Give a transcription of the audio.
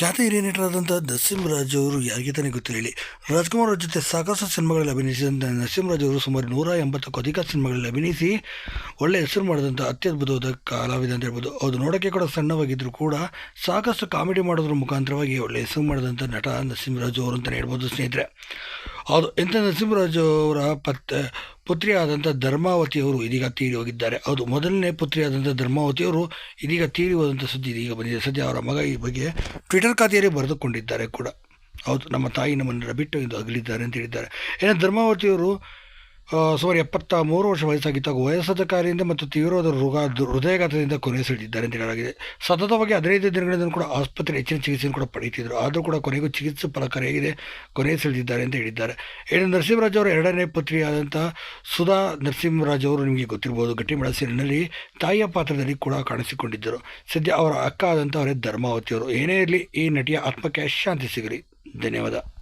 ಖ್ಯಾತ ಹಿರಿಯ ನಟರಾದಂಥ ನರಸಿಂಹರಾಜ್ ಅವರು ಯಾರಿಗೆ ತಾನೇ ಗೊತ್ತಿರಲಿ. ರಾಜ್ಕುಮಾರ್ ಅವ್ರ ಜೊತೆ ಸಾಕಷ್ಟು ಸಿನಿಮಾಗಳಲ್ಲಿ ಅಭಿನಯಿಸಿದಂಥ ನರಸಿಂಹರಾಜ್ ಅವರು ಸುಮಾರು ನೂರ ಎಂಬತ್ತಕ್ಕೂ ಅಧಿಕ ಸಿನಿಮಾಗಳಲ್ಲಿ ಅಭಿನಯಿಸಿ ಒಳ್ಳೆಯ ಹೆಸರು ಮಾಡಿದಂಥ ಅತ್ಯದ್ಭುತವಾದ ಕಲಾವಿದ ಅಂತ ಹೇಳ್ಬೋದು. ಅದು ನೋಡೋಕ್ಕೆ ಕೂಡ ಸಣ್ಣವಾಗಿದ್ದರೂ ಕೂಡ ಸಾಕಷ್ಟು ಕಾಮಿಡಿ ಮಾಡೋದ್ರ ಮುಖಾಂತರವಾಗಿ ಒಳ್ಳೆಯ ಹೆಸರು ಮಾಡಿದಂಥ ನಟ ನರಸಿಂಹರಾಜು ಅವರು ಅಂತಲೇ ಹೇಳ್ಬೋದು ಸ್ನೇಹಿತರೆ. ಹೌದು ಎಂಥ ನರಸಿಂಹರಾಜು ಅವರ ಪತ್ ಪುತ್ರಿಯಾದಂಥ ಧರ್ಮಾವತಿಯವರು ಇದೀಗ ತೀರಿ ಹೋಗಿದ್ದಾರೆ. ಹೌದು, ಮೊದಲನೇ ಪುತ್ರಿಯಾದಂಥ ಧರ್ಮಾವತಿಯವರು ಇದೀಗ ತೀರಿ ಹೋದಂಥ ಸುದ್ದಿ ಇದೀಗ ಬಂದಿದೆ. ಸದ್ಯ ಅವರ ಮಗ ಈ ಬಗ್ಗೆ ಟ್ವಿಟರ್ ಖಾತೆಯಲ್ಲಿ ಬರೆದುಕೊಂಡಿದ್ದಾರೆ ಕೂಡ. ಹೌದು, ನಮ್ಮ ತಾಯಿ ನಮ್ಮನ್ನು ಬಿಟ್ಟು ಇದು ಅಗಲಿದ್ದಾರೆ ಅಂತ ಹೇಳಿದ್ದಾರೆ. ಏನೋ, ಧರ್ಮಾವತಿಯವರು ಸುಮಾರು ಎಪ್ಪತ್ತ ಮೂರು ವರ್ಷ ವಯಸ್ಸಾಗಿದ್ದಾಗ ವಯಸ್ಸಾದ ಕಾರ್ಯದಿಂದ ಮತ್ತು ತೀವ್ರವಾದ ರೋಗ, ಹೃದಯಘಾತದಿಂದ ಕೊನೆಯುಸಿಳಿದಿದ್ದಾರೆ ಅಂತ ಹೇಳಲಾಗಿದೆ. ಸತತವಾಗಿ ಹದಿನೈದು ದಿನಗಳಿಂದ ಕೂಡ ಆಸ್ಪತ್ರೆ ಹೆಚ್ಚಿನ ಚಿಕಿತ್ಸೆಯನ್ನು ಕೂಡ ಪಡೆಯುತ್ತಿದ್ದರು. ಆದರೂ ಕೂಡ ಕೊನೆಗೂ ಚಿಕಿತ್ಸೆ ಫಲಕಾರಿಯಾಗಿದೆ. ಸೆಳೆದಿದ್ದಾರೆ ಅಂತ ಹೇಳಿದ್ದಾರೆ. ಏನು ನರಸಿಂಹರಾಜ್ ಅವರ ಎರಡನೇ ಪುತ್ರಿಯಾದಂಥ ಸುಧಾ ನರಸಿಂಹರಾಜ್ ಅವರು ನಿಮಗೆ ಗೊತ್ತಿರ್ಬೋದು. ಗಟ್ಟಿ ಸೀರಿನಲ್ಲಿ ತಾಯಿಯ ಪಾತ್ರದಲ್ಲಿ ಕೂಡ ಕಾಣಿಸಿಕೊಂಡಿದ್ದರು. ಸದ್ಯ ಅವರ ಅಕ್ಕ ಆದಂಥ ಅವರೇ ಧರ್ಮಾವತಿಯವರು. ಏನೇ ಇರಲಿ ಈ ನಟಿಯ ಆತ್ಮಕ್ಕೆ ಶಾಂತಿ ಸಿಗಲಿ. ಧನ್ಯವಾದ.